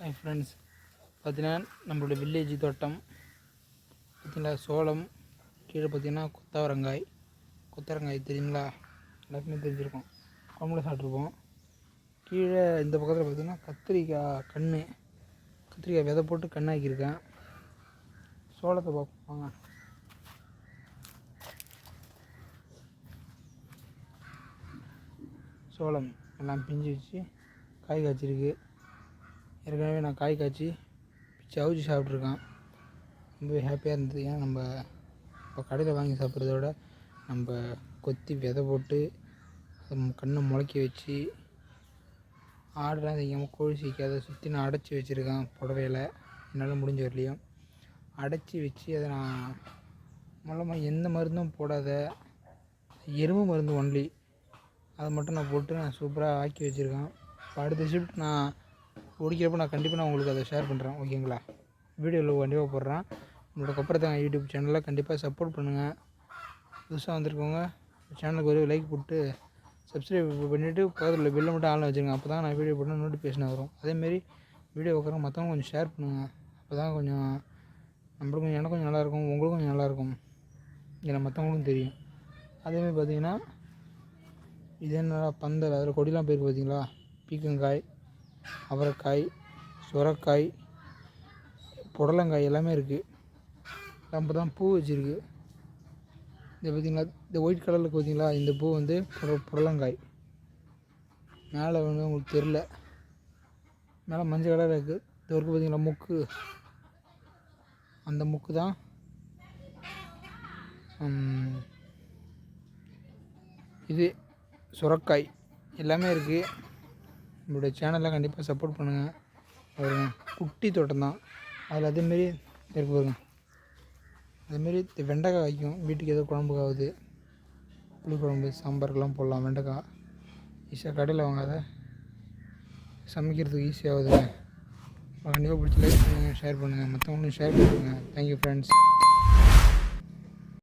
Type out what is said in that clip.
Hi friends பார்த்தீங்கன்னா நம்மளோட village தோட்டம் பார்த்திங்களா சோளம் கீழே பார்த்தீங்கன்னா கொத்தவரங்காய் கொத்தவரங்காய் தெரியுங்களா? எல்லாருக்குமே தெரிஞ்சிருக்கோம். குழம்புல சாப்பிட்ருப்போம். கீழே இந்த பக்கத்தில் பார்த்திங்கன்னா கத்திரிக்காய் கன்று கத்திரிக்காய் விதை போட்டு கண்ணாக்கியிருக்கேன். சோளத்தை பார்ப்போம். வாங்க சோளம் எல்லாம் பிஞ்சு வச்சு காய் காய்ச்சிருக்கு. ஏற்கனவே நான் காய் காய்ச்சி பிச்சு அவிச்சு சாப்பிட்ருக்கேன். ரொம்ப ஹாப்பியாக இருந்தது. ஏன்னா நம்ம இப்போ கடையில் வாங்கி சாப்பிட்றத விட நம்ம கொத்தி விதை போட்டு கண்ணை முளைக்க வச்சு ஆடுலாம் செய்யாமல் கோழி சிக்காத சுற்றி நான் அடைச்சி வச்சுருக்கேன் புடவையில். என்னால் முடிஞ்ச வரலையும் அடைச்சி வச்சு அதை நான் மூலமாக எந்த மருந்தும் போடாத எறும்பு மருந்து ஒன்லி அதை மட்டும் நான் போட்டு நான் சூப்பராக ஆக்கி வச்சுருக்கேன். இப்போ அடுத்த ஷிஃப்ட் நான் முடிக்கிறப்ப நான் கண்டிப்பாக நான் உங்களுக்கு அதை ஷேர் பண்ணுறேன் ஓகேங்களா? வீடியோவில் கண்டிப்பாக போடுறேன். உங்களோட கொப்பரத்தாங்க யூடியூப் சேனலில் கண்டிப்பாக சப்போர்ட் பண்ணுங்கள் புதுசாக வந்திருக்கவங்க சேனலுக்கு ஒரு லைக் போட்டு சப்ஸ்கிரைப் பண்ணிவிட்டு பக்கத்தில் உள்ள பெல்லை மட்டும் ஆன் வச்சுருங்க. அப்போ தான் நான் வீடியோ போட்டால் நோட்டிஃபிகேஷன் வரும். அதேமாரி வீடியோ பார்க்குறவங்க மற்றவங்க கொஞ்சம் ஷேர் பண்ணுங்கள் அப்போ தான் கொஞ்சம் நம்மளுக்கும் எனக்கும் கொஞ்சம் நல்லாயிருக்கும் உங்களுக்கும் கொஞ்சம் நல்லாயிருக்கும் ஏன்னா மற்றவங்களுக்கும் தெரியும். அதேமாதிரி பார்த்தீங்கன்னா இது என்னடா பந்தல்? அதில் கொடிலாம் போயிருக்கு பார்த்தீங்களா பீக்கங்காய். அவரைக்காய் சுரக்காய் புடலங்காய் எல்லாமே இருக்குது நம்ம தான் பூ வச்சுருக்கு. இந்த பார்த்திங்களா இந்த ஒயிட் கலரில் பார்த்தீங்களா இந்த பூ வந்து புட புடலங்காய். மேலே வந்து உங்களுக்கு தெரில மேலே மஞ்சள் கலரில் இருக்குது இது வரைக்கும் பார்த்தீங்களா முக்கு. அந்த முக்கு தான் இது சுரக்காய். எல்லாமே இருக்குது நம்மளுடைய சேனலில் கண்டிப்பாக சப்போர்ட் பண்ணுங்கள் பாருங்க குட்டி தோட்டம் தான். அதில் அதேமாரி இருக்கு பாருங்க. அதேமாரி வெண்டைக்காய் வைக்கும். வீட்டுக்கு ஏதோ குழம்புக்கு ஆகுது. புளி குழம்பு சாம்பாருக்கெல்லாம் போடலாம். வெண்டைக்காய். ஈஸியாக கடையில் வாங்காத. சமைக்கிறதுக்கு ஈஸியாகுதுங்க கண்டிப்பாக பிடிச்சி லைக் பண்ணுங்கள் ஷேர் பண்ணுங்கள் மற்றவங்களும் ஷேர் பண்ணுங்கள் தேங்க்யூ ஃப்ரெண்ட்ஸ்